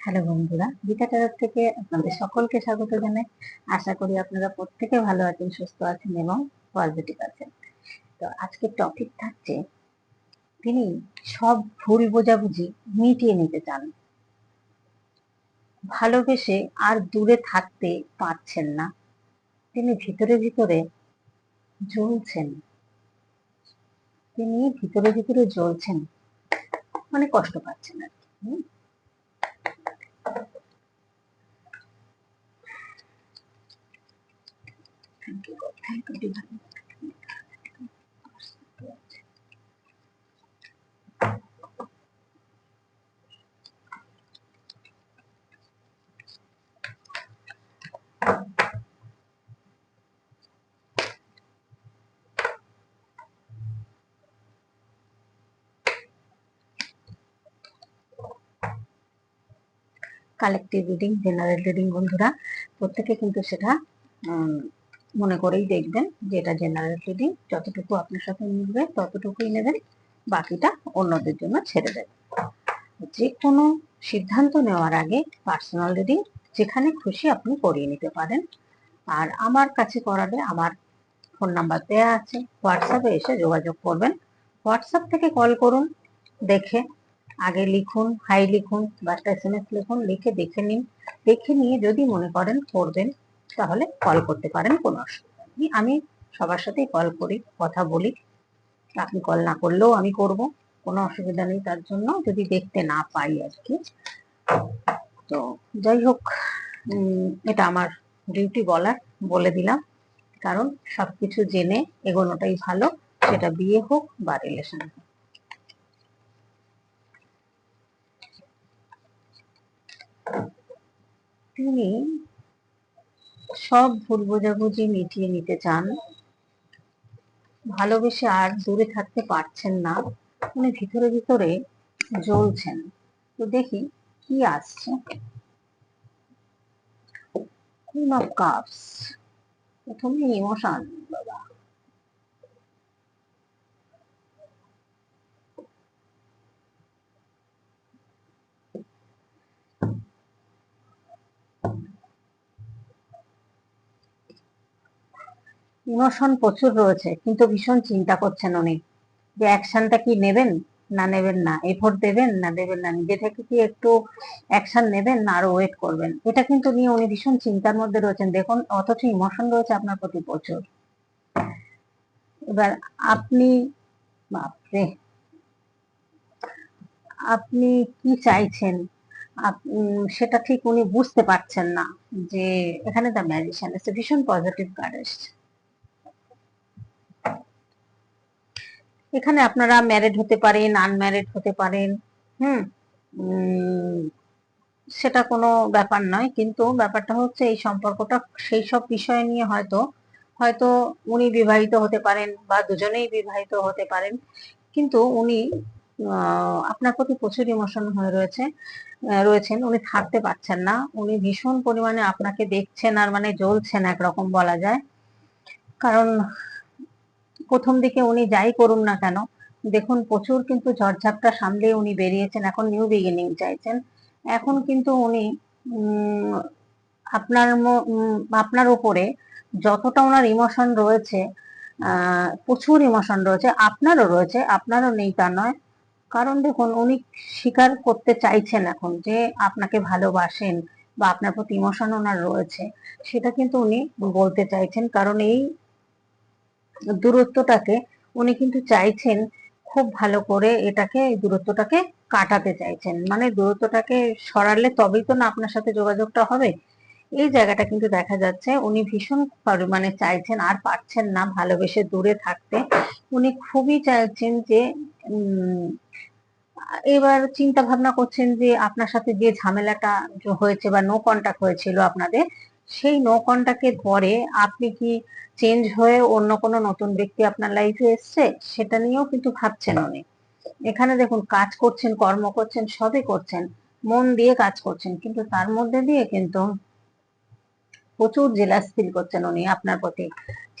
Hello বন্ধুরা, গীতা তরফ থেকে আপনাদের সকলকে স্বাগত জানাই। আশা করি আপনারা প্রত্যেকে ভালো আছেন, সুস্থ আছেন এবং পজিটিভ আছেন। তো আজকের টপিক থাকছে, তিনি সব ভুল বোঝাবুঝি মিটিয়ে নিতে চান। ভালোবেসে আর দূরে থাকতে পারছেন না। তিনি ভিতরে ভিতরে জ্বলছেন। তিনি ভিতরে ভিতরে জ্বলছেন মানে কষ্ট পাচ্ছেন আর কি কালেকটিভ রিডিং জেনারেল রিডিং বন্ধুরা। প্রত্যেকে কিন্তু সেটা মনে করেই দেখবেন যে এটা জেনারেল রিডিং যতটুকু আপনার সাথে মিলবে ততটুকুই নেবেন, বাকিটা অন্যদের জন্য ছেড়ে দেবেন। যে কোনো সিদ্ধান্ত নেওয়ার আগে পার্সোনাল রিডিং যেখানে খুশি আপনি করিয়ে নিতে পারেন। আর আমার কাছে করালে আমার ফোন নাম্বার দেওয়া আছে হোয়াটসঅ্যাপে এসে যোগাযোগ করবেন। হোয়াটসঅ্যাপ থেকে কল করুন, দেখে, আগে লিখুন হাই লিখুন, বা একটা এস লিখুন, লিখে দেখে নিন। দেখে নিয়ে যদি মনে করেন করবেন তাহলে কল করতে পারেন, কোনো অসুবিধা নেই। আমি সবার সাথেই কল করি, কথা বলি। আপনি কল না করলেও আমি করব, কোনো অসুবিধা নেই তার জন্য, যদি দেখতে না পাই আর কি তো যাই হোক এটা আমার ডিউটি বলার, বলে দিলাম। কারণ সবকিছু জেনে এগোনোটাই ভালো, সেটা বিয়ে হোক বা রিলেশন হোক। তিনি সব ভুল বোঝাবুঝি মিটিয়ে নিতে চান। ভালোবেসে আর দূরে থাকতে পারছেন না মানে ভিতরে ভিতরে জ্বলছেন। তো দেখি কি আসছে। কুইন অফ কাপস প্রথমে ইমোশন বাবা ইমোশন প্রচুর রয়েছে, কিন্তু ভীষণ চিন্তা করছেন উনি। যে অ্যাকশনটা কি নেবেন না নেবেন না? এফোর্ট দেবেন না দেবেন না? নিজে থেকে কি একটু অ্যাকশন নেবেন না আরও ওয়েট করবেন? এটা কিন্তু নিয়ে উনি ভীষণ চিন্তার মধ্যে রয়েছেন। দেখুন, অথচ ইমোশন রয়েছে আপনার প্রতি প্রচুর। এবার আপনি, বাপরে! আপনি কি চাইছেন? সেটা ঠিক উনি বুঝতে পারছেন না যে এখানে দ্য ম্যাজিশিয়ান ভীষণ পজিটিভ কার্ড এসছে এখানে আপনারা ম্যারিড হতে পারেন আনম্যারিড হতে পারেন, হুম? সেটা কোনো ব্যাপার নয়, কিন্তু ব্যাপারটা হচ্ছে এই সম্পর্কটা সেই সব বিষয় নিয়ে হয়তো হয়তো উনি বিবাহিত হতে পারেন বা দুজনেই বিবাহিত হতে পারেন, কিন্তু উনি আপনার প্রতি প্রচুর ইমোশন হয়ে রয়েছে রয়েছেন, উনি থাকতে পারছেন না, উনি ভীষণ পরিমাণে আপনাকে দেখছেন আর মানে জ্বলছেন একরকম বলা যায়, কারণ প্রথম দিকে উনি যাই করুন না কেন, দেখুন প্রচুর কিন্তু ঝড়ঝাপটা সামলে উনি বেরিয়েছেন, এখন নিউ বিগিনিং চাইছেন। এখন কিন্তু উনি আপনার আপনার উপরে যতটা ওনার ইমোশন রয়েছে প্রচুর ইমোশন রয়েছে, আপনারও রয়েছে, আপনারও নেই তা নয়। কারণ দেখুন, উনি স্বীকার করতে চাইছেন এখন যে আপনাকে ভালোবাসেন বা আপনার প্রতি ইমোশন ওনার রয়েছে, সেটা কিন্তু উনি বলতে চাইছেন। কারণ এই দূরত্বটাকে উনি কিন্তু চাইছেন খুব ভালো করে এটাকে, দূরত্বটাকে কাটাতে চাইছেন। মানে দূরত্বটাকে সরালে তবেই তো না আপনার সাথে যোগাযোগটা হবে। এই জায়গাটা কিন্তু দেখা যাচ্ছে, উনি ভীষণ পরিমাণে চাইছেন আর পারছেন না ভালোবেসে দূরে থাকতে। উনি খুবই চাইছেন যে এবার চিন্তা ভাবনা করছেন যে আপনার সাথে যে ঝামেলাটা হয়েছে বা নো কন্টাক্ট হয়েছিল আপনাদের সেই নো কন্টাক্টের পরে আপনি কি চেঞ্জ হয়ে অন্য কোনো নতুন ব্যক্তি আপনার লাইফে এসছে? সেটা নিয়েও কিন্তু ভাবছেন উনি এখানে দেখুন, কাজ করছেন, কর্ম করছেন, সবই করছেন, মন দিয়ে কাজ করছেন, কিন্তু তার মধ্যে দিয়ে কিন্তু প্রচুর জেলাস ফিল করছেন উনি আপনার প্রতি।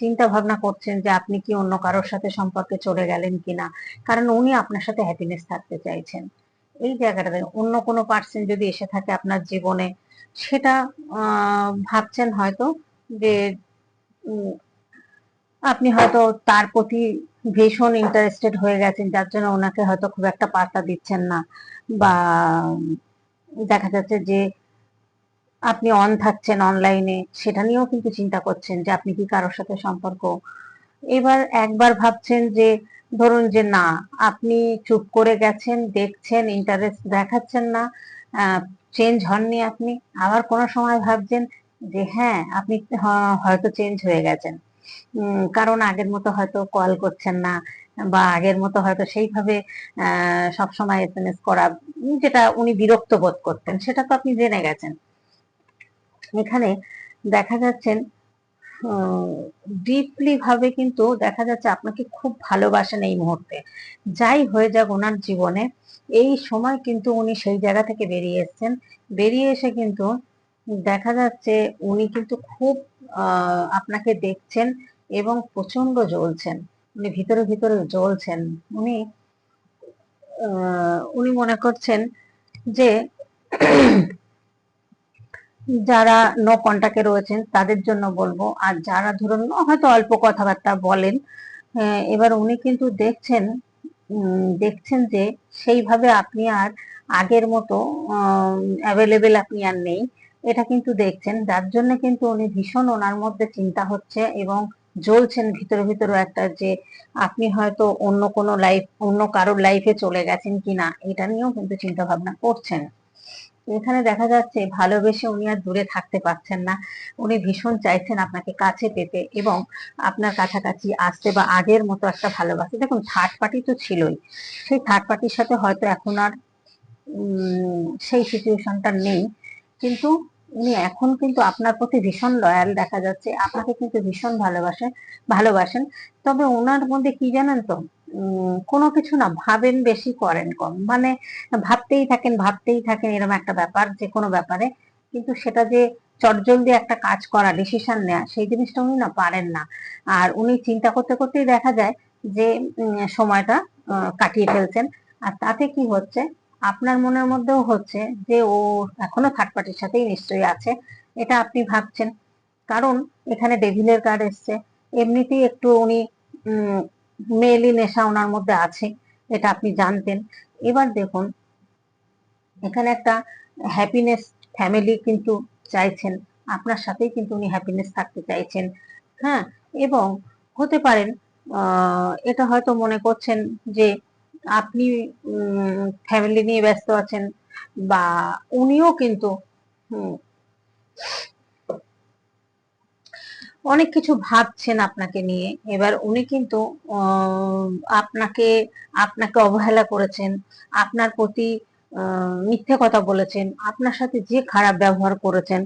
চিন্তা ভাবনা করছেন যে আপনি কি অন্য কারোর সাথে সম্পর্কে চলে গেলেন কিনা? কারণ উনি আপনার সাথে হ্যাপিনেস থাকতে চাইছেন। এই জায়গাটাতে অন্য কোনো পার্সন যদি এসে থাকে আপনার জীবনে সেটা ভাবছেন হয়তো যে আপনি হয়তো তার প্রতি ভীষণ ইন্টারেস্টেড হয়ে গেছেন, যার জন্য ওনাকে হয়তো খুব একটা পাত্তা দিচ্ছেন না। বা, দেখা যাচ্ছে যে, আপনি অন থাকছেন অনলাইনে সেটা নিয়েও কিন্তু চিন্তা করছেন যে, আপনি কি কারোর সাথে সম্পর্ক? এবার একবার ভাবছেন যে, ধরুন যে, না, আপনি চুপ করে গেছেন, দেখছেন ইন্টারেস্ট দেখাচ্ছেন না চেঞ্জ হননি আপনি। আবার কোনো সময় ভাবছেন যে হ্যাঁ আপনি হয়তো চেঞ্জ হয়ে গেছেন। কারণ আগের মতো হয়তো কল করছেন না বা আগের মতো হয়তো সেইভাবে সব সময় এসএমএস করা উম, যেটা উনি বিরক্ত বোধ করতেন সেটা তো আপনি জেনে গেছেন। এখানে দেখা যাচ্ছেন ডিপলি ভাবে কিন্তু দেখা যাচ্ছে আপনাকে খুব ভালোবাসেন এই মুহূর্তে। যাই হয়ে যাক ওনার জীবনে, এই সময় কিন্তু উনি সেই জায়গা থেকে বেরিয়ে এসেছেন। বেরিয়ে এসে কিন্তু দেখা যাচ্ছে উনি কিন্তু খুব আপনাকে দেখছেন এবং প্রচণ্ড জ্বলছেন। উনি ভিতরে ভিতরে জ্বলছেন। উনি উনি মনে করছেন যে যারা নো কন্টাক্টে রয়েছেন, তাদের জন্য বলব। আর যারা ধরুন, হয়তো অল্প কথাবার্তা বলেন এবার উনি কিন্তু দেখছেন দেখছেন যে সেইভাবে আপনি আর আগের মতো অ্যাভেলেবেল আপনি আর নেই। এটা কিন্তু দেখছেন, যার জন্য কিন্তু উনি ভীষণ ওনার মধ্যে চিন্তা হচ্ছে এবং জ্বলছেন ভিতরে ভিতরে একটা যে আপনি হয়তো অন্য কোনো লাইফ অন্য কারোর লাইফে চলে গেছেন কিনা, এটা নিয়েও কিন্তু চিন্তা ভাবনা করছেন। এখানে দেখা যাচ্ছে ভালোবেসে উনি আর দূরে থাকতে পারছেন না। উনি ভীষণ চাইছেন আপনাকে কাছে পেতে এবং আপনার কাছাকাছি আসতে বা আগের মতো একটা ভালোবাসে। দেখুন থার্ড পার্টি তো ছিলই। সেই থার্ড পার্টির সাথে হয়তো এখন আর সেই সিচুয়েশনটা নেই। কিন্তু উনি এখন কিন্তু আপনার প্রতি ভীষণ লয়াল দেখা যাচ্ছে। আপনাকে কিন্তু ভীষণ ভালোবাসে, ভালোবাসেন। তবে ওনার মধ্যে কি জানেন তো? কোনো কিছু না, ভাবেন বেশি করেন কম। মানে ভাবতেই থাকেন ভাবতেই থাকেন এরকম একটা ব্যাপার যে কোনো ব্যাপারে। কিন্তু সেটা যে চটজলদি একটা কাজ করা ডিসিশন নেওয়া সেই জিনিসটা উনি না পারেন না। আর উনি চিন্তা করতে করতেই দেখা যায় যে সময়টা কাটিয়ে ফেলছেন। আর তাতে কি হচ্ছে, আপনার মনের মধ্যেও হচ্ছে যে, ও এখনও থার্ড পার্টির সাথেই নিশ্চয়ই আছে। এটা আপনি ভাবছেন। কারণ এখানে ডেভিলের কার্ড এসছে। এমনিতেই একটু উনি মেয়েলি নেশা ওনার মধ্যে আছে, এটা আপনি জানতেন। এবার দেখুন, এখানে একটা হ্যাপিনেস ফ্যামিলি কিন্তু চাইছেন, আপনার সাথেই কিন্তু উনি হ্যাপিনেস থাকতে চাইছেন হ্যাঁ? এবং হতে পারেন এটা হয়তো মনে করছেন যে আপনি ফ্যামিলি নিয়ে ব্যস্ত আছেন বা উনিও কিন্তু অনেক কিছু ভাবছেন আপনাকে নিয়ে। এবার উনি কিন্তু আপনাকে আপনাকে অবহেলা করেছেন, আপনার প্রতি মিথ্যে কথা বলেছেন, আপনার সাথে যে খারাপ ব্যবহার করেছেন,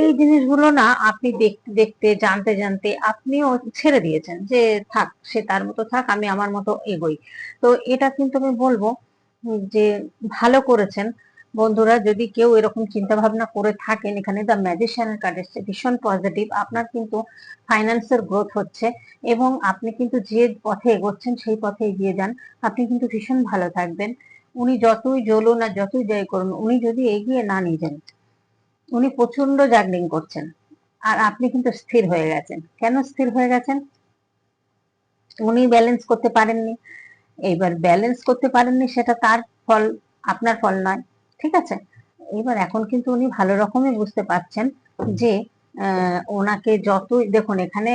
এই জিনিসগুলো না আপনি দেখতে দেখতে, জানতে জানতে আপনিও ছেড়ে দিয়েছেন যে থাক, সে তার মতো থাক, আমি আমার মতো এগোই। তো এটা কিন্তু আমি বলব যে ভালো করেছেন বন্ধুরা, যদি কেউ এরকম চিন্তা ভাবনা করে থাকেন, এখানে দ্য ম্যাজিশিয়ানের কার্ড এসছে, ভীষণ পজিটিভ আপনার কিন্তু ফাইন্যান্সের গ্রোথ হচ্ছে এবং আপনি কিন্তু যে পথে এগোচ্ছেন, সেই পথে এগিয়ে যান। আপনি কিন্তু ভীষণ ভালো থাকবেন। উনি যতই জ্বলুন আর যতই জয় করুন, উনি যদি এগিয়ে না নিয়ে যান, উনি প্রচণ্ড জাগলিং করছেন আর আপনি কিন্তু স্থির হয়ে গেছেন। কেন স্থির হয়ে গেছেন? উনি ব্যালেন্স করতে পারেননি। এইবার ব্যালেন্স করতে পারেননি, সেটা তার ফল, আপনার ফল নয়। ঠিক আছে? এবার এখন কিন্তু উনি ভালো রকমই বুঝতে পারছেন যে ওনাকে যতই, দেখুন এখানে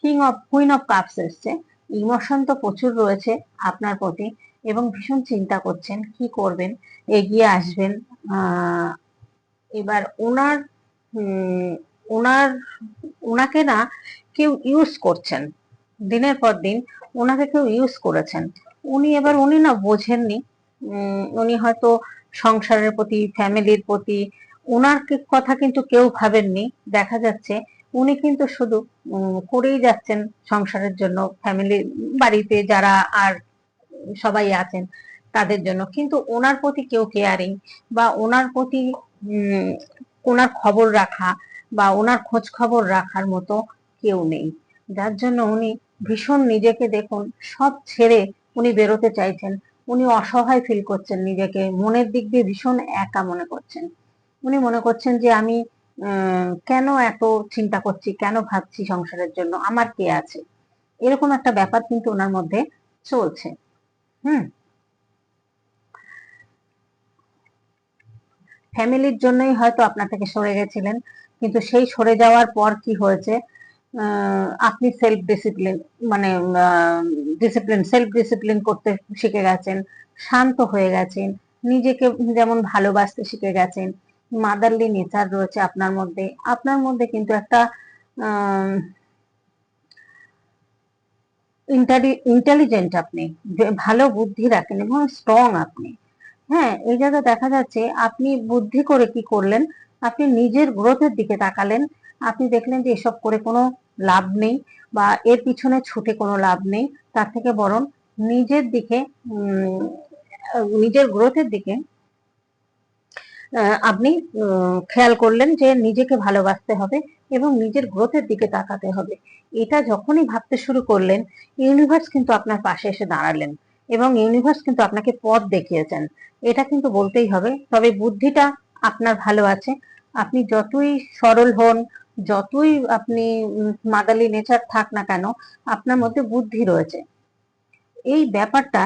king of queen of cups এসছে। ইমোশন তো প্রচুর রয়েছে আপনার প্রতি এবং ভীষণ চিন্তা করছেন, কি করবেন? এগিয়ে আসবেন এবার ওনার ওনার, ওনাকে না কেউ ইউজ করছেন। দিনের পর দিন ওনাকে কেউ ইউজ করেছেন। উনি এবার, উনি না বোঝেননি উনি হয়তো সংসারের প্রতি, ফ্যামিলির প্রতি ওনার কথা কিন্তু কেউ ভাবেননি, দেখা যাচ্ছে। উনি কিন্তু শুধু করেই যাচ্ছেন সংসারের জন্য, ফ্যামিলি, বাড়িতে যারা আর সবাই আছেন, তাদের জন্য। কিন্তু ওনার প্রতি কেউ কেয়ারিং বা ওনার প্রতি ওনার খবর রাখা বা ওনার খোঁজ খবর রাখার মতো কেউ নেই। যার জন্য উনি ভীষণ নিজেকে দেখুন, সব ছেড়ে উনি বেরোতে চাইছেন। উনি অসহায় ফিল করছেন নিজেকে। মনের দিক দিয়ে ভীষণ একা মনে করছেন। উনি মনে করছেন যে আমি কেন এত চিন্তা করছি, কেন ভাবছি সংসারের জন্য, আমার কে আছে? এরকম একটা ব্যাপার কিন্তু ওনার মধ্যে চলছে। হুম? ফ্যামিলির জন্যই হয়তো আপনার থেকে সরে গেছিলেন, কিন্তু সেই সরে যাওয়ার পর কি হয়েছে? আপনি সেলফ ডিসিপ্লিন মানে ডিসিপ্লিন সেলফ ডিসিপ্লিন করতে শিখে গেছেন, শান্ত হয়ে গেছেন, নিজেকে যেমন ভালোবাসতে শিখে গেছেন মাদারলি নেচার রয়েছে আপনার মধ্যে। আপনার মধ্যে কিন্তু একটা ইন্টেলিজেন্ট আপনি ভালো বুদ্ধি রাখেন এবং স্ট্রং আপনি। হ্যাঁ এই জায়গায় দেখা যাচ্ছে আপনি বুদ্ধি করে কি করলেন? আপনি নিজের গ্রোথের দিকে তাকালেন আপনি দেখলেন যে এসব করে কোনো লাভ নেই বা এর পিছনে ছুটে কোনো লাভ নেই। তার থেকে বরং নিজের দিকে নিজের গ্রোথের দিকে আপনি খেয়াল করলেন যে নিজেকে ভালোবাসতে হবে এবং নিজের গ্রোথের দিকে তাকাতে হবে। এটা যখনই ভাবতে শুরু করলেন ইউনিভার্স কিন্তু আপনার পাশে এসে দাঁড়ালেন এবং ইউনিভার্স কিন্তু আপনাকে পথ দেখিয়েছেন। এটা কিন্তু বলতেই হবে, তবে বুদ্ধিটা আপনার ভালো আছে। আপনি যতই সরল হন যতই আপনি মাদালি নেচার থাক না কেন, আপনার মধ্যে বুদ্ধি রয়েছে। এই ব্যাপারটা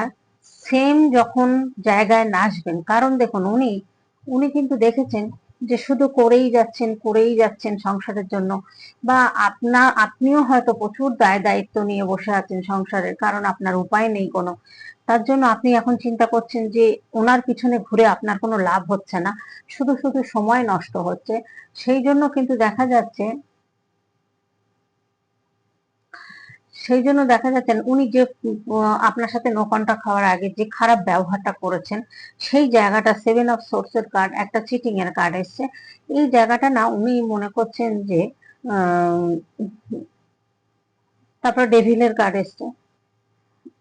সেম যখন জায়গায় নাচবেন কারণ দেখুন উনি উনি কিন্তু দেখেছেন যে শুধু করেই যাচ্ছেন করেই যাচ্ছেন সংসারের জন্য, বা আপনা, আপনিও হয়তো প্রচুর দায় দায়িত্ব নিয়ে বসে আছেন সংসারের, কারণ আপনার উপায় নেই কোনো। তার জন্য আপনি এখন চিন্তা করছেন যে ওনার পিছনে ঘুরে আপনার কোনো লাভ হচ্ছে না। শুধু শুধু সময় নষ্ট হচ্ছে। সেই জন্য কিন্তু দেখা যাচ্ছে, সেই জন্য দেখা যাচ্ছেন উনি যে আপনার সাথে নো হওয়ার আগে যে খারাপ ব্যবহারটা করেছেন, সেই জায়গাটা সেভেন অফ সোর্সের কার্ড একটা চিটিং এর কার্ড এসছে। এই জায়গাটা না উনি মনে করছেন যে তারপর ডেভিলের কার্ড এসছে।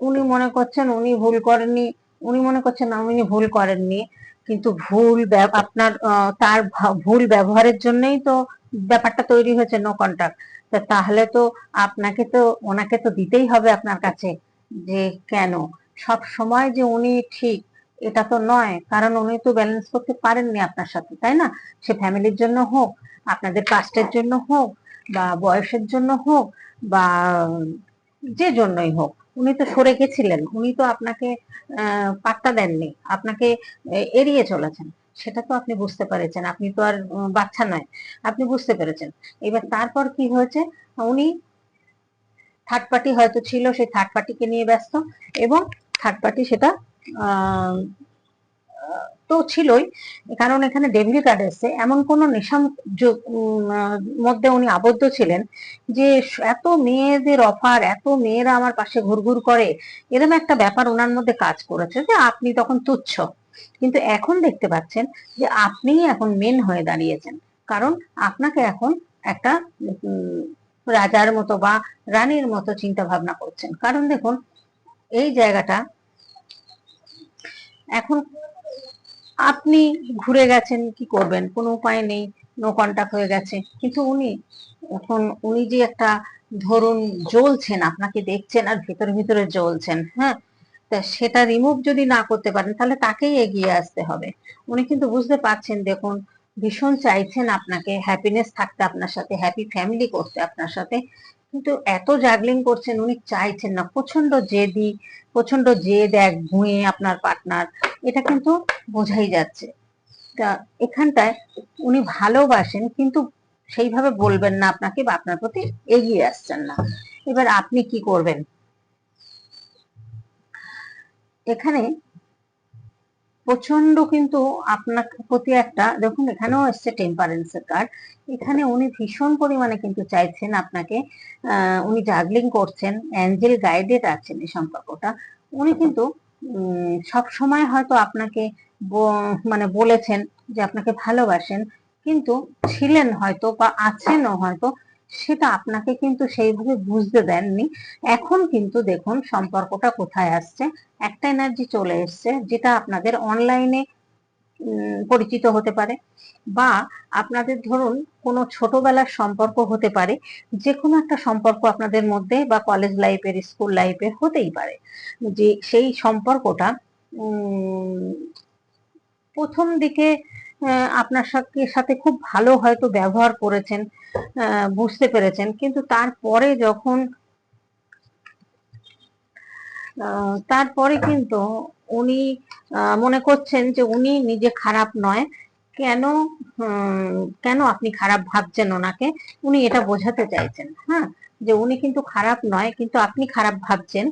উনি মনে করছেন উনি ভুল করেননি, উনি মনে করছেন না, উনি ভুল করেননি। কিন্তু ভুল আপনার তার ভুল ব্যবহারের জন্যই তো ব্যাপারটা তৈরি হয়েছে নো কন্টাক্ট তাহলে তো আপনাকে তো, ওনাকে তো দিতেই হবে আপনার কাছে, যে কেন? সব সময় যে উনি ঠিক, এটা তো নয়। কারণ উনি তো ব্যালেন্স করতে পারেননি আপনার সাথে, তাই না? সে ফ্যামিলির জন্য হোক, আপনাদের কাস্টের জন্য হোক, বা বয়সের জন্য হোক, বা যে জন্যই হোক। উনি তো সরে গেছিলেন, উনি তো আপনাকে পাত্তা দেননি, আপনাকে এড়িয়ে চলেছেন। সেটা তো আপনি বুঝতে পেরেছেন, আপনি তো আর বাচ্চা নয়, আপনি বুঝতে পেরেছেন। এবার তারপর কি হয়েছে? উনি থার্ড পার্টি হয়তো ছিল, সেই থার্ড পার্টিকে নিয়ে ব্যস্ত, এবং থার্ড পার্টি সেটা তো ছিলই। কারণ এখানে ডেভিল কার্ড এসছে এমন কোন নেশা যো- উম, আহ, মধ্যে উনি আবদ্ধ ছিলেন যে এত মেয়েদের অফার এত মেয়েরা আমার পাশে ঘুরঘুর করে এরকম একটা ব্যাপার ওনার মধ্যে কাজ করেছে যে আপনি তখন তুচ্ছ। কিন্তু এখন দেখতে পাচ্ছেন যে আপনি এখন মেন হয়ে দাঁড়িয়েছেন। কারণ আপনাকে এখন একটা রাজার মতো বা রানীর মতো চিন্তা ভাবনা করছেন। কারণ দেখুন এই জায়গাটা এখন আপনি ঘুরে গেছেন, কি করবেন? কোনো উপায় নেই নো কন্টাক্ট হয়ে গেছে। কিন্তু উনি, এখন উনি যে একটা ধরুন জ্বলছেন, আপনাকে দেখছেন আর ভিতরে ভিতরে জ্বলছেন হ্যাঁ? তা সেটা রিমুভ যদি না করতে পারেন, তাহলে তাকেই এগিয়ে আসতে হবে। উনি কিন্তু বুঝতে পারছেন, দেখুন, ভীষণ চাইছেন আপনাকে হ্যাপিনেস থাকতে আপনার সাথে হ্যাপি ফ্যামিলি করতে আপনার সাথে। কিন্তু এত জাগলিং করছেন, উনি চাইছেন না। প্রচণ্ড জেদি প্রচণ্ড জেদ এক ভুঁয়ে আপনার পার্টনার এটা কিন্তু বোঝাই যাচ্ছে। তা এখানটায় উনি ভালোবাসেন, কিন্তু সেইভাবে বলবেন না আপনাকে বা আপনার প্রতি এগিয়ে আসছেন না। এবার আপনি কি করবেন? এখানে প্রচণ্ড কিন্তু আপনার প্রতি একটা, দেখুন, এখানেও এসছে টেম্পারেন্সের কার্ড এখানে উনি ভীষণ পরিমাণে কিন্তু চাইছেন আপনাকে উনি জাগলিং করছেন অ্যাঞ্জেল গাইডেড আছেন এই সম্পর্কটা। উনি কিন্তু সব সময় হয়তো আপনাকে মানে বলেছেন যে আপনাকে ভালোবাসেন, কিন্তু ছিলেন হয়তো বা আছেনও হয়তো সেটা আপনাকে কিন্তু সেইভাবে বুঝতে দেননি। এখন কিন্তু দেখুন সম্পর্কটা কোথায় আসছে। একটা এনার্জি চলে এসছে যেটা আপনাদের অনলাইনে পরিচিত হতে পারে বা আপনাদের ধরুন কোনো ছোটবেলার সম্পর্ক হতে পারে। যে কোনো একটা সম্পর্ক আপনাদের মধ্যে বা কলেজ লাইফের স্কুল লাইফের হতেই পারে। যে সেই সম্পর্কটা প্রথম দিকে আপনার সাথে সাথে খুব ভালো হয়তো ব্যবহার করেছেন বুঝতে পেরেছেন। কিন্তু তারপরে যখন তারপরে কিন্তু উনি মনে করছেন যে উনি নিজে খারাপ নয়, কেন কেন আপনি খারাপ ভাবছেন ওনাকে? উনি এটা বোঝাতে চাইছেন হ্যাঁ যে উনি কিন্তু খারাপ নয়, কিন্তু আপনি খারাপ ভাবছেন।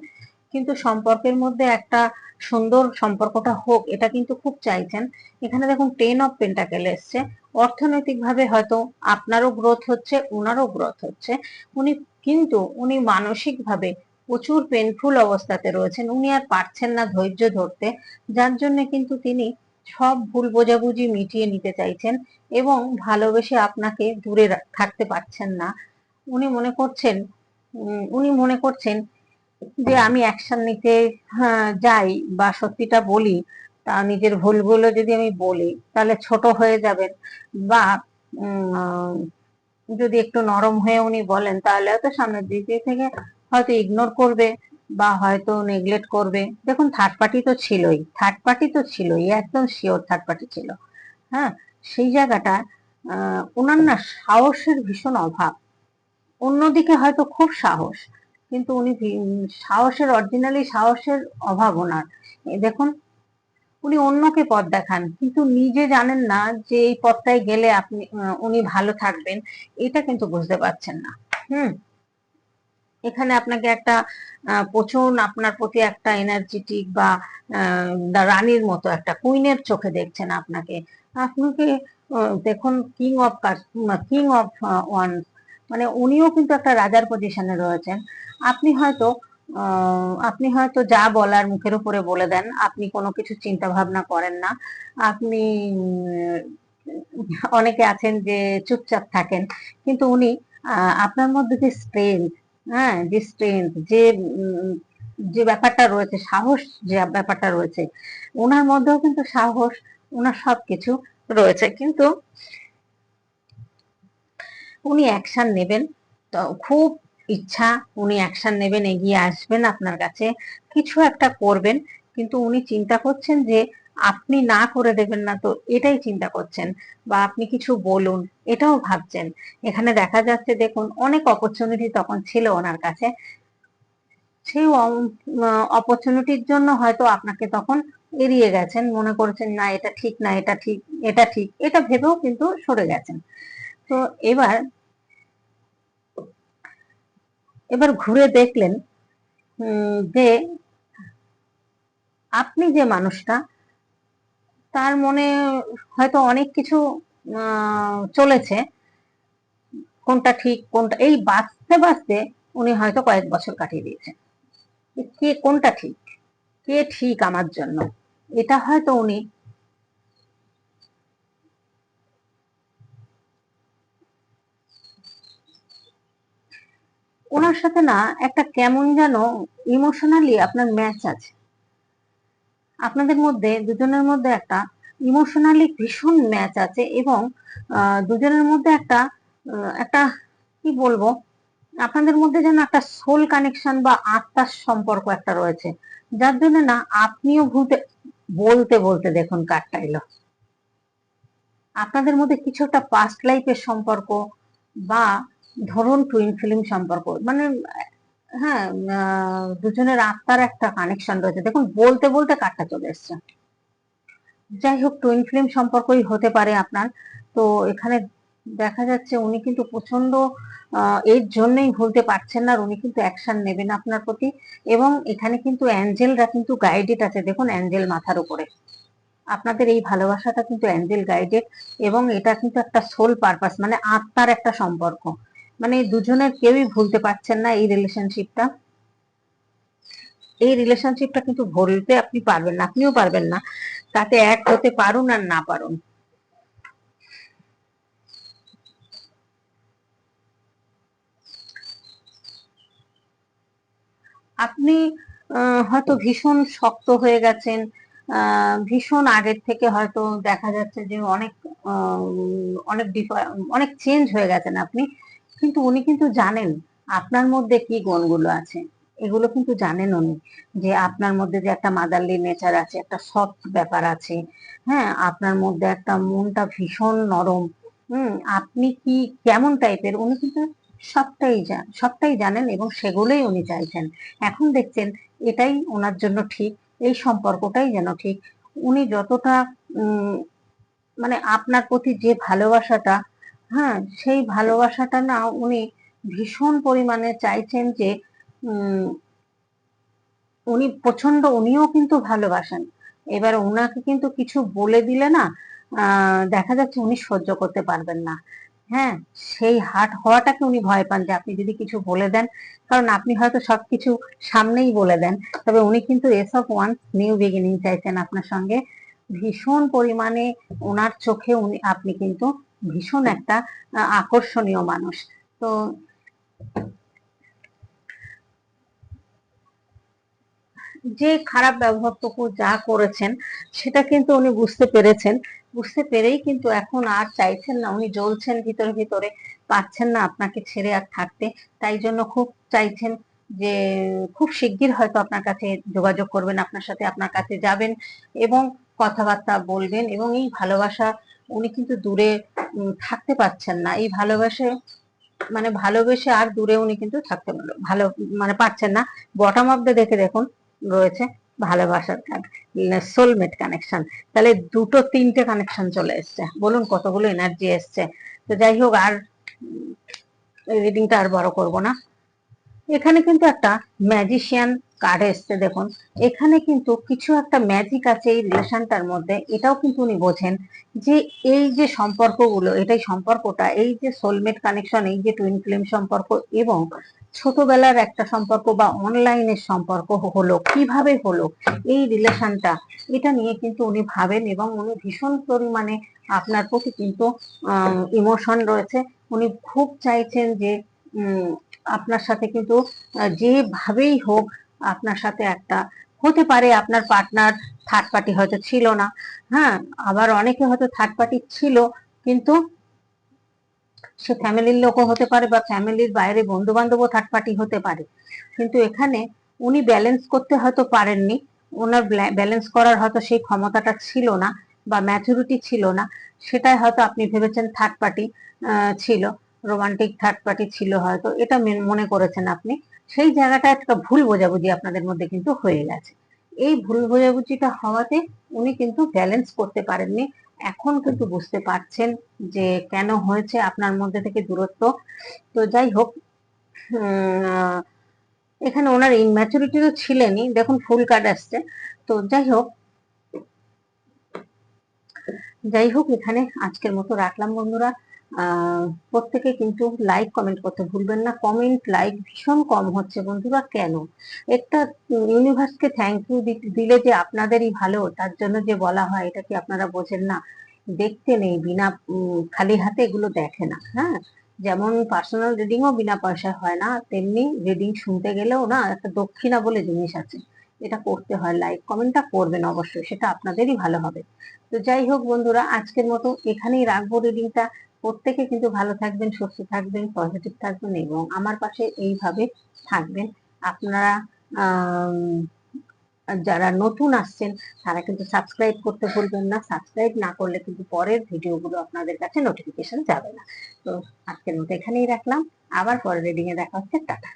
কিন্তু সম্পর্কের মধ্যে একটা সুন্দর সম্পর্কটা হোক, এটা কিন্তু খুব চাইছেন। এখানে দেখুন টেন অফ পেন্টাকেল এসছে। অর্থনৈতিকভাবে হয়তো আপনারও গ্রোথ হচ্ছে ওনারও গ্রোথ হচ্ছে। উনি কিন্তু, উনি মানসিকভাবে প্রচুর পেনফুল অবস্থাতে রয়েছেন। উনি আর পারছেন না ধৈর্য ধরতে, যার জন্য কিন্তু তিনি সব ভুল বোঝাবুঝি মিটিয়ে নিতে চাইছেন এবং ভালোবেসে আপনাকে দূরে থাকতে পারছেন না। উনি মনে করছেন উনি মনে করছেন যে আমি অ্যাকশন নিতে হ্যাঁ, যাই বা সত্যিটা বলি তা নিজের ভুলগুলো যদি আমি বলি তাহলে ছোট হয়ে যাবেন। বা যদি একটু নরম হয়ে উনি বলেন তাহলে হয়তো সামনের দিক থেকে হয়তো ইগনোর করবে বা হয়তো নেগলেক্ট করবে। দেখুন থার্ড পার্টি তো ছিলই থার্ড পার্টি তো ছিলই একদম শিওর থার্ড পার্টি ছিল। হ্যাঁ সেই জায়গাটা ওনার না সাহসের ভীষণ অভাব। অন্যদিকে হয়তো খুব সাহস। কিন্তু উনি সাহসের অরিজিনালি সাহসের অভাব ওনার। দেখুন, উনি অন্যকে পথ দেখান, কিন্তু নিজে জানেন না যে এই পথটায় গেলে আপনি উনি ভালো থাকবেন, এটা কিন্তু বুঝতে পারছেন না। হুম? এখানে আপনাকে একটা প্রচুর আপনার প্রতি একটা এনার্জেটিক বা রানীর মতো একটা কুইনের চোখে দেখছেন আপনাকে। আপনাকে দেখুন king of king of one মানে উনিও কিন্তু একটা রাজার পজিশনে রয়েছেন। আপনি হয়তো আপনি হয়তো যা বলার মুখের উপরে বলে দেন, আপনি কোনো কিছু চিন্তা ভাবনা করেন না। আপনি অনেকে আছেন যে চুপচাপ থাকেন, কিন্তু উনি আপনার মধ্যে যে স্ট্রেংথ হ্যাঁ যে স্ট্রেংথ যে যে ব্যাপারটা রয়েছে, সাহস যে ব্যাপারটা রয়েছে ওনার মধ্যেও কিন্তু সাহস ওনার সবকিছু রয়েছে। কিন্তু উনি অ্যাকশন নেবেন, তো খুব ইচ্ছা, উনি অ্যাকশন নেবেন, এগিয়ে আসবেন আপনার কাছে, কিছু একটা করবেন। কিন্তু উনি চিন্তা করছেন যে আপনি না করে দেবেন না তো এটাই চিন্তা করছেন বা আপনি কিছু বলুন, এটাও ভাবছেন। এখানে দেখা যাচ্ছে দেখুন, অনেক অপরচুনিটি তখন ছিল ওনার কাছে। সেই অপরচুনিটির জন্য হয়তো আপনাকে তখন এড়িয়ে গেছেন, মনে করেছেন, না, এটা ঠিক না, এটা ঠিক এটা ঠিক। এটা ভেবেও কিন্তু সরে গেছেন। তো এবার এবার ঘুরে দেখলেন যে আপনি যে মানুষটা, তার মনে হয়তো অনেক কিছু চলেছে। কোনটা ঠিক, কোনটা, এই বাঁচতে বাঁচতে উনি হয়তো কয়েক বছর কাটিয়ে দিয়েছেন। কে কোনটা ঠিক, কে ঠিক আমার জন্য? এটা হয়তো উনি ওনার সাথে না একটা কেমন যেন ইমোশনালি আপনার ম্যাচ আছে। আপনাদের মধ্যে, দুজনের মধ্যে একটা ইমোশনালি ভীষণ ম্যাচ আছে এবং দুজনের মধ্যে একটা একটা, কি বলব, আপনাদের মধ্যে যেন একটা সোল কানেকশন বা আত্মার সম্পর্ক একটা রয়েছে। যার জন্য না আপনিও ভুলতে, বলতে বলতে দেখুন কার্ডটা এলো। আপনাদের মধ্যে কিছু একটা পাস্ট লাইফের সম্পর্ক বা ধরুন টুইন ফিল্ম সম্পর্ক মানে হ্যাঁ দুজনের আত্মার একটা কানেকশন রয়েছে। দেখুন, বলতে বলতে কার্ডটা চলে এসছে। যাই হোক টুইন ফিল্ম সম্পর্কই হতে পারে আপনার। তো এখানে দেখা যাচ্ছে উনি কিন্তু প্রচণ্ড এর জন্যই ভুলতে পারছেন না আর উনি কিন্তু অ্যাকশন নেবেন আপনার প্রতি। এবং এখানে কিন্তু অ্যাঞ্জেলরা কিন্তু গাইডেড আছে। দেখুন, অ্যাঞ্জেল মাথার উপরে। আপনাদের এই ভালোবাসাটা কিন্তু অ্যাঞ্জেল গাইডেড এবং এটা কিন্তু একটা সোল পারপাস মানে আত্মার একটা সম্পর্ক। মানে দুজনের কেউই ভুলতে পারছেন না এই রিলেশনশিপটা এই রিলেশনশিপটা কিন্তু ভুলতে আপনি পারবেন না, আপনিও পারবেন না। তাতে এক হতে পারুন আর না পারুন। আপনি হয়তো ভীষণ শক্ত হয়ে গেছেন ভীষণ আগের থেকে হয়তো দেখা যাচ্ছে যে অনেক অনেক অনেক চেঞ্জ হয়ে গেছেন আপনি। কিন্তু উনি কিন্তু জানেন আপনার মধ্যে কি গুণগুলো আছে। এগুলো কিন্তু জানেন উনি যে আপনার মধ্যে যে একটা মাদারলি নেচার আছে, একটা সফট ব্যাপার আছে হ্যাঁ? আপনার মধ্যে একটা মনটা ভীষণ নরম, হুম? আপনি কি কেমন টাইপের উনি কিন্তু সবটাই সবটাই জানেন এবং সেগুলোই উনি চাইছেন। এখন দেখছেন এটাই ওনার জন্য ঠিক, এই সম্পর্কটাই যেন ঠিক। উনি যতটা মানে আপনার প্রতি যে ভালোবাসাটা হ্যাঁ সেই ভালোবাসাটা না উনি ভীষণ পরিমাণে চাইছেন যে উনি প্রচণ্ড উনিও কিন্তু ভালোবাসেন। এবার ওনাকে কিন্তু কিছু বলে দিলে না দেখা যাচ্ছে উনি সহ্য করতে পারবেন না। হ্যাঁ সেই হাট হওয়াটাকে উনি ভয় পান যে, আপনি যদি কিছু বলে দেন, কারণ আপনি হয়তো সবকিছু সামনেই বলে দেন। তবে উনি কিন্তু as of one new beginning চাইছেন আপনার সঙ্গে। ভীষণ পরিমাণে ওনার চোখে উনি, আপনি কিন্তু ভীষণ একটা আকর্ষণীয় মানুষ। তো যে খারাপ ব্যবহারটুকু যা করেছেন, সেটা কিন্তু উনি বুঝতে পেরেছেন। বুঝতে পেরেই কিন্তু এখন আর চাইছেন না, উনি জ্বলছেন ভিতরে ভিতরে পাচ্ছেন না আপনাকে ছেড়ে আর থাকতে। তাই জন্য খুব চাইছেন যে, খুব শিগগির হয়তো আপনার কাছে যোগাযোগ করবেন, আপনার সাথে আপনার কাছে যাবেন এবং কথাবার্তা বলবেন এবং এই ভালোবাসা উনি কিন্তু দূরে থাকতে পারছেন না। এই ভালোবাসে মানে ভালোবেসে আর দূরে উনি কিন্তু থাকতে ভালো মানে পারছেন না। বটম অফ দ্য দেখে দেখুন, রয়েছে ভালোবাসার সোলমেট কানেকশন তাহলে দুটো, তিনটে কানেকশন চলে এসছে। বলুন, কতগুলো এনার্জি এসছে। তো যাই হোক, আর রিডিংটা আর বড় করব না। এখানে কিন্তু একটা ম্যাজিশিয়ান কার্ড এসছে, দেখুন। এখানে কিন্তু কিছু একটা ম্যাজিক আছে এই রিলেশনটার মধ্যে, এটাও কিন্তু উনি বোঝেন যে এই যে সম্পর্কগুলো, এটাই সম্পর্কটা, এই যে সোলমেট কানেকশন এই যে টুইন ফ্লেম সম্পর্ক এবং ছোটবেলার একটা সম্পর্ক বা অনলাইনের সম্পর্ক হলো, কীভাবে হলো এই রিলেশনটা এটা নিয়ে কিন্তু উনি ভাবেন এবং উনি ভীষণ পরিমাণে আপনার প্রতি কিন্তু ইমোশন রয়েছে। উনি খুব চাইছেন যে আপনার সাথে কিন্তু যেভাবেই হোক আপনার সাথে একটা হতে পারে, আপনার পার্টনার থার্ড পার্টি হয়তো ছিল না। হ্যাঁ আবার অনেকে হয়তো থার্ড পার্টি ছিল, কিন্তু সে ফ্যামিলির লোকও হতে পারে বা ফ্যামিলির বাইরে বন্ধু বান্ধবও থার্ড পার্টি হতে পারে। কিন্তু এখানে উনি ব্যালেন্স করতে হয়তো পারেননি। ওনার ব্যালেন্স করার হয়তো সেই ক্ষমতাটা ছিল না বা ম্যাচুরিটি ছিল না। সেটাই হয়তো আপনি ভেবেছেন থার্ড পার্টি ছিল। রোমান্টিক থার্ড পার্টি ছিল হয়তো। এটা মনে করেছেন আপনি। সেই জায়গাটা একটা ভুল বোঝাবুঝি আপনাদের মধ্যে কিন্তু হয়ে গেছে। এই ভুল বোঝাবুঝিটা হওয়াতে উনি কিন্তু ব্যালেন্স করতে পারেননি। এখন কিন্তু বুঝতে পারছেন যে কেন হয়েছে আপনার মধ্যে থেকে দূরত্ব। তো যাই হোক এখানে ওনার ইনম্যাচুরিটি তো ছিলেনই। দেখুন, ফুল কার্ড আসছে। তো যাই হোক যাই হোক, এখানে আজকের মতো রাখলাম বন্ধুরা। প্রত্যেকে কিন্তু লাইক কমেন্ট করতে ভুলবেন না। কমেন্ট লাইক ভীষণ কম হচ্ছে বন্ধুরা, কেন? একটা ইউনিভার্সকে থ্যাংক ইউ দিলে যে আপনাদেরই ভালো, তার জন্য যে বলা হয়, এটা কি আপনারা বোঝেন না? দেখতে নেই, বিনা খালি হাতে এগুলো দেখে না হ্যাঁ? যেমন পার্সোনাল রিডিংও বিনা পয়সা হয় না, তেমনি রিডিং শুনতে গেলেও না, একটা দক্ষিণা বলে জিনিস আছে। এটা করতে হয় লাইক কমেন্টটা করবেন অবশ্যই, সেটা আপনাদেরই ভালো হবে। তো যাই হোক বন্ধুরা, আজকের মতো এখানেই রাখব রিডিংটা প্রত্যেকে কিন্তু ভালো থাকবেন, সুস্থ থাকবেন পজিটিভ থাকবেন এবং আমার পাশে এইভাবে থাকবেন। আপনারা যারা নতুন আসছেন, তারা কিন্তু সাবস্ক্রাইব করতে ভুলবেন না। সাবস্ক্রাইব না করলে কিন্তু পরের ভিডিওগুলো আপনাদের কাছে নোটিফিকেশন যাবে না। তো আজকের মতো এখানেই রাখলাম। আবার পরের রিডিং এ দেখা হচ্ছে। টাটা।